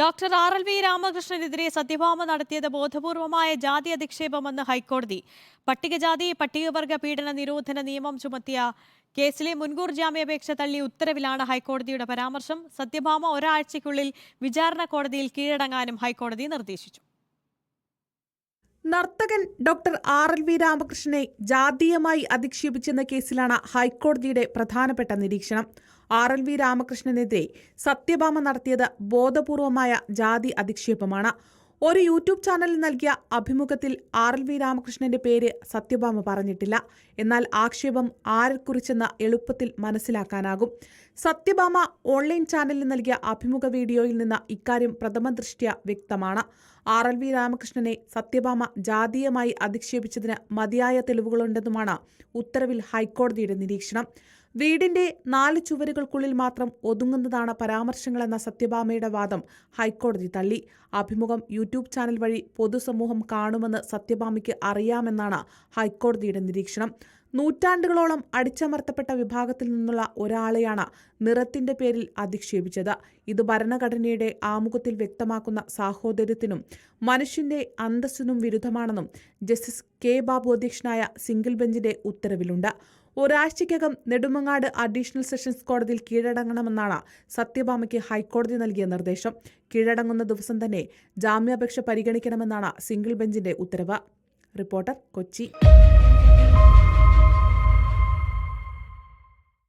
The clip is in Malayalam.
ഡോക്ടർ ആർ എൽ വി രാമകൃഷ്ണനെതിരെ സത്യഭാമ നടത്തിയത് ബോധപൂർവമായ ജാതി അധിക്ഷേപമെന്ന് ഹൈക്കോടതി. പട്ടികജാതി പട്ടികവർഗ പീഡന നിരോധന നിയമം ചുമത്തിയ കേസിലെ മുൻകൂർ ജാമ്യാപേക്ഷ തള്ളി ഉത്തരവിലാണ് ഹൈക്കോടതിയുടെ പരാമർശം. സത്യഭാമ ഒരാഴ്ചയ്ക്കുള്ളിൽ വിചാരണ കോടതിയിൽ കീഴടങ്ങാനും ഹൈക്കോടതി നിർദ്ദേശിച്ചു. നർത്തകൻ ഡോക്ടർ ആർ എൽ വി രാമകൃഷ്ണനെ ജാതീയമായി അധിക്ഷേപിച്ചെന്ന കേസിലാണ് ഹൈക്കോടതിയുടെ പ്രധാനപ്പെട്ട നിരീക്ഷണം. ആർ എൽ വി രാമകൃഷ്ണനെതിരെ സത്യഭാമ നടത്തിയത് ബോധപൂർവമായ ജാതി അധിക്ഷേപമാണ്. ഒരു യൂട്യൂബ് ചാനലിൽ നൽകിയ അഭിമുഖത്തിൽ ആർ എൽ വി രാമകൃഷ്ണന്റെ പേര് സത്യഭാമ പറഞ്ഞിട്ടില്ല. എന്നാൽ ആക്ഷേപം ആരെക്കുറിച്ചെന്ന് എളുപ്പത്തിൽ മനസ്സിലാക്കാനാകും. സത്യഭാമ ഓൺലൈൻ ചാനലിൽ നൽകിയ അഭിമുഖ വീഡിയോയിൽ നിന്ന് ഇക്കാര്യം പ്രഥമ ദൃഷ്ട്യ വ്യക്തമാണ്. ആർ എൽ വി രാമകൃഷ്ണനെ സത്യഭാമ ജാതീയമായി അധിക്ഷേപിച്ചതിന് മതിയായ തെളിവുകളുണ്ടെന്നുമാണ് ഉത്തരവിൽ ഹൈക്കോടതിയുടെ നിരീക്ഷണം. വീടിന്റെ നാല് ചുവരുകൾക്കുള്ളിൽ മാത്രം ഒതുങ്ങുന്നതാണ് പരാമർശങ്ങളെന്ന സത്യഭാമയുടെ വാദം ഹൈക്കോടതി തള്ളി. അഭിമുഖം യൂട്യൂബ് ചാനൽ വഴി പൊതുസമൂഹം കാണുമെന്ന് സത്യഭാമയ്ക്ക് അറിയാമെന്നാണ് ഹൈക്കോടതിയുടെ നിരീക്ഷണം. നൂറ്റാണ്ടുകളോളം അടിച്ചമർത്തപ്പെട്ട വിഭാഗത്തിൽ നിന്നുള്ള ഒരാളെയാണ് നിറത്തിന്റെ പേരിൽ അധിക്ഷേപിച്ചത്. ഇത് ഭരണഘടനയുടെ ആമുഖത്തിൽ വ്യക്തമാക്കുന്ന സാഹോദര്യത്തിനും മനുഷ്യന്റെ അന്തസ്സിനും വിരുദ്ധമാണെന്നും ജസ്റ്റിസ് കെ ബാബു അധ്യക്ഷനായ സിംഗിൾ ബെഞ്ചിന്റെ ഉത്തരവിലുണ്ട്. ഒരാഴ്ചയ്ക്കകം നെടുമങ്ങാട് അഡീഷണൽ സെഷൻസ് കോടതിയിൽ കീഴടങ്ങണമെന്നാണ് സത്യഭാമയ്ക്ക് ഹൈക്കോടതി നൽകിയ നിർദ്ദേശം. കീഴടങ്ങുന്ന ദിവസം തന്നെ ജാമ്യാപേക്ഷ പരിഗണിക്കണമെന്നാണ് സിംഗിൾ ബെഞ്ചിന്റെ ഉത്തരവ്. റിപ്പോർട്ടർ കൊച്ചി.